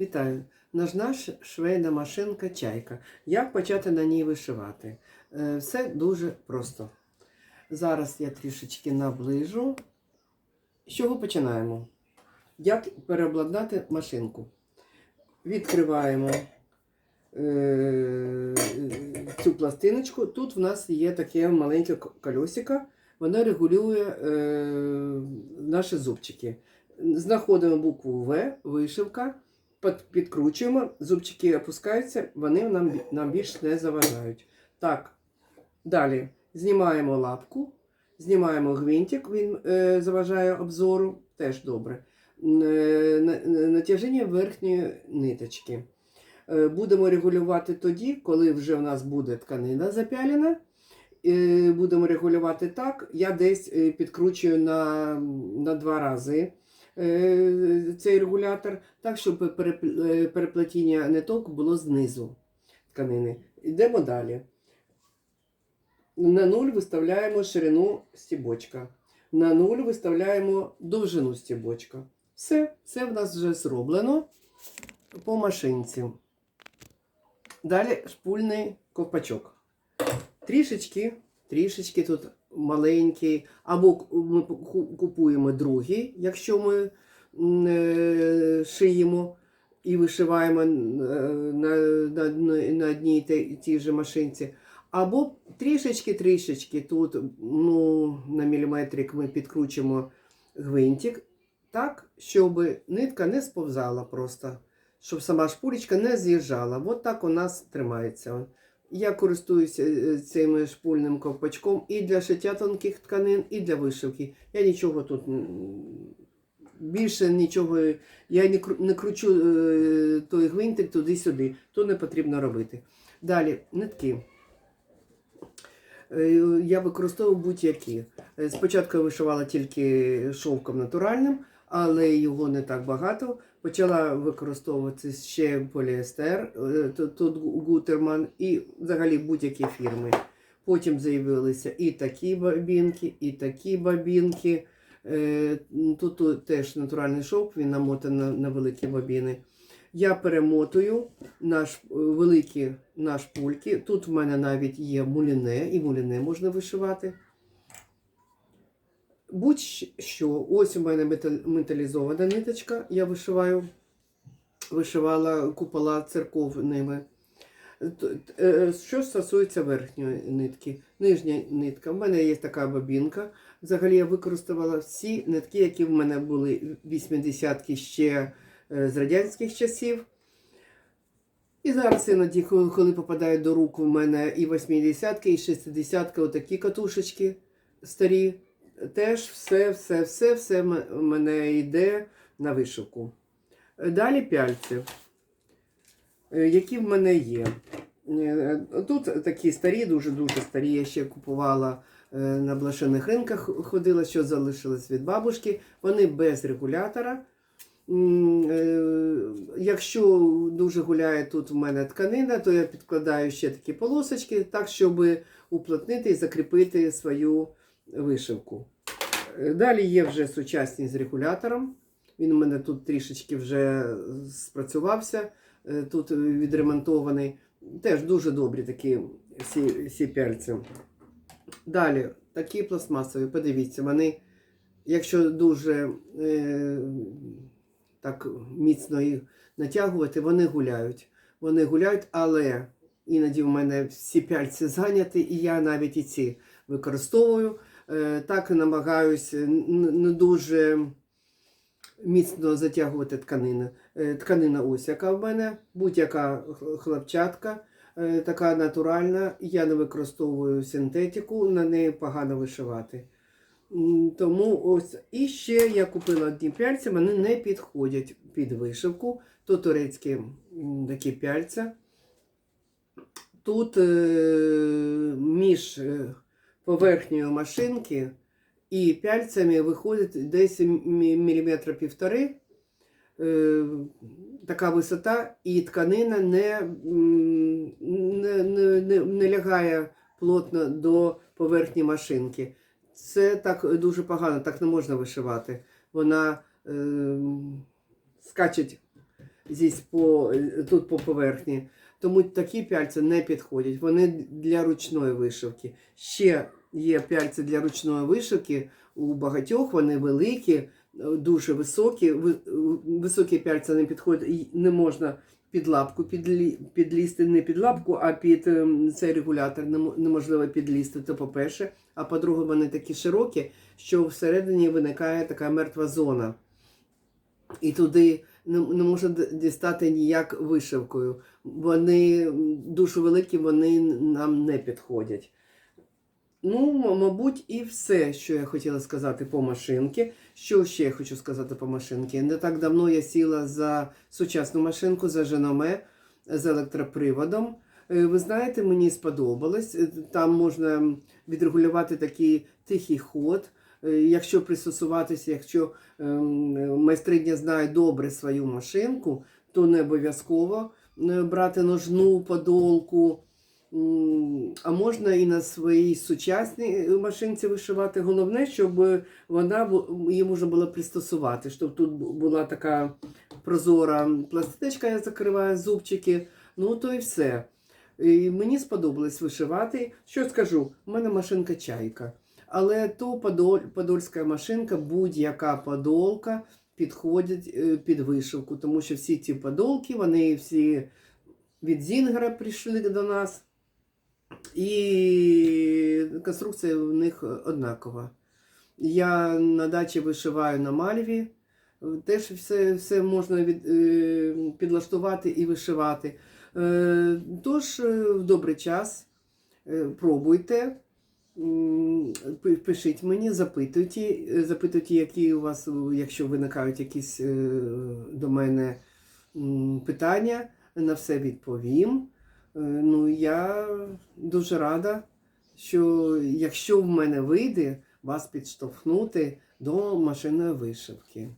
Вітаю! Наш швейна машинка чайка. Як почати на ній вишивати? Е, Все дуже просто. Зараз я трішечки наближу. З чого починаємо? Як переобладнати машинку? Відкриваємо е, цю пластиночку. Тут в нас є таке маленьке колесико, воно регулює е, наші зубчики. Знаходимо букву В, вишивка, підкручуємо, зубчики опускаються, вони нам, нам більш не заважають. Так, далі знімаємо лапку, знімаємо гвинтик, він е, заважає обзору, теж добре. Е, на- на- Натяження верхньої ниточки. Е, Будемо регулювати тоді, коли вже в нас буде тканина запялена. Е, Будемо регулювати так. Я десь підкручую на, на два рази цей регулятор, так, щоб е, переплетіння ниток було знизу тканини. Йдемо далі. На нуль виставляємо ширину стібочка. На нуль виставляємо довжину стібочка. Все, це в нас вже зроблено по машинці. Далі шпульний ковпачок. Трішечки, трішечки тут маленький, або ми купуємо другий, якщо ми е, шиємо і вишиваємо е, на, на, на, одній й тій же машинці. Або трішечки-трішечки тут ну, на міліметрик ми підкручуємо гвинтик так, щоб нитка не сповзала просто, щоб сама шпулечка не з'їжджала. От так у нас тримається. Я користуюся е, цим шпульним ковпачком і для шиття тонких тканин, і для вишивки. Я нічого тут більше нічого, я не, кру- не кручу е, той гвинтик туди-сюди, то не потрібно робити. Далі нитки. Е, Я використовую будь-які. Спочатку я вишивала тільки шовком натуральним, але його не так багато. Почала використовувати ще поліестер, е, тут Гутерман і взагалі будь-які фірми. Потім з'явилися і такі бабінки, і такі бабінки. Е, Тут, теж натуральний шовк, він намотаний на, великі бобіни. Я перемотую наш е, великі на шпульки. Тут в мене навіть є муліне, і муліне можна вишивати. Будь-що, ось у мене металізована ниточка, я вишиваю, вишивала купола церков ними. Т- е, Що стосується верхньої нитки, нижня нитка, в мене є така бобінка. Взагалі я використовувала всі нитки, які в мене були 80-ки ще е, з радянських часів. І зараз іноді, коли попадають до рук, у мене і 80-ки, і 60-ки, отакі катушечки старі. Теж все, все, все, все мене йде на вишивку. Далі пяльці, е, які в мене є. Е, Тут такі старі, дуже-дуже старі. Я ще купувала е, на блошиних ринках, ходила, що залишилось від бабушки. Вони без регулятора. Якщо дуже гуляє тут в мене тканина, то я підкладаю ще такі полосочки, так, щоб уплотнити і закріпити свою вишивку. Е, Далі є вже сучасні з регулятором. Він у мене тут трішечки вже спрацювався, е, тут відремонтований. Теж дуже добрі такі всі, всі пяльці. Далі такі пластмасові, подивіться, вони, якщо дуже е, так міцно їх натягувати, вони гуляють. Вони гуляють, але іноді в мене всі пяльці зайняті, і я навіть і ці використовую. Е, Так намагаюся н- не дуже міцно затягувати тканину. Е, Тканина ось яка в мене, будь-яка хлопчатка, е, така натуральна. Я не використовую синтетику, на неї погано вишивати. Тому ось і ще я купила одні пяльці, вони не підходять під вишивку. То турецькі такі пяльця. Тут е, між е, поверхнею машинки і пяльцями виходить десь мі- міліметра півтори. Е, така висота, і тканина не, не, не, не, лягає плотно до поверхні машинки. Це так дуже погано, так не можна вишивати. Вона е, скаче здесь по, тут по поверхні. Тому такі пяльці не підходять. Вони для ручної вишивки. Ще є пяльці для ручної вишивки. У багатьох вони великі, дуже високі. Високі пяльці не підходять, не можна під лапку підлізти, не під лапку, а під ем, цей регулятор неможливо підлізти. Це по-перше. А по-друге, вони такі широкі, що всередині виникає така мертва зона. І туди не, не дістати ніяк вишивкою. Вони дуже великі, вони нам не підходять. Ну, мабуть, і все, що я хотіла сказати по машинці. Що ще я хочу сказати по машинці? Не так давно я сіла за сучасну машинку, за Женоме з електроприводом. Е, Ви знаєте, мені сподобалось. Е, Там можна відрегулювати такий тихий ход. Е, Якщо пристосуватися, якщо ем, майстриня знає добре свою машинку, то не обов'язково е, брати ножну подолку. А можна і на своїй сучасній е, машинці вишивати. Головне, щоб вона її можна було пристосувати. Щоб тут була така прозора пластиночка, я закриваю зубчики. Ну то і все. І мені сподобалось вишивати. Що скажу? У мене машинка чайка. Але то подоль, подольська машинка, будь-яка подолка підходить е, під вишивку, тому що всі ці подолки, вони всі від Зінгера прийшли до нас. І конструкція в них однакова. Я на дачі вишиваю на мальві. Теж все, все можна від, е, підлаштувати і вишивати. Е, тож, в добрий час пробуйте. Пишіть мені, запитуйте, е, запитуйте, які у вас, е, якщо виникають якісь е, до мене питання, на все відповім. Ну, я дуже рада, що якщо в мене вийде, вас підштовхнути до машинної вишивки.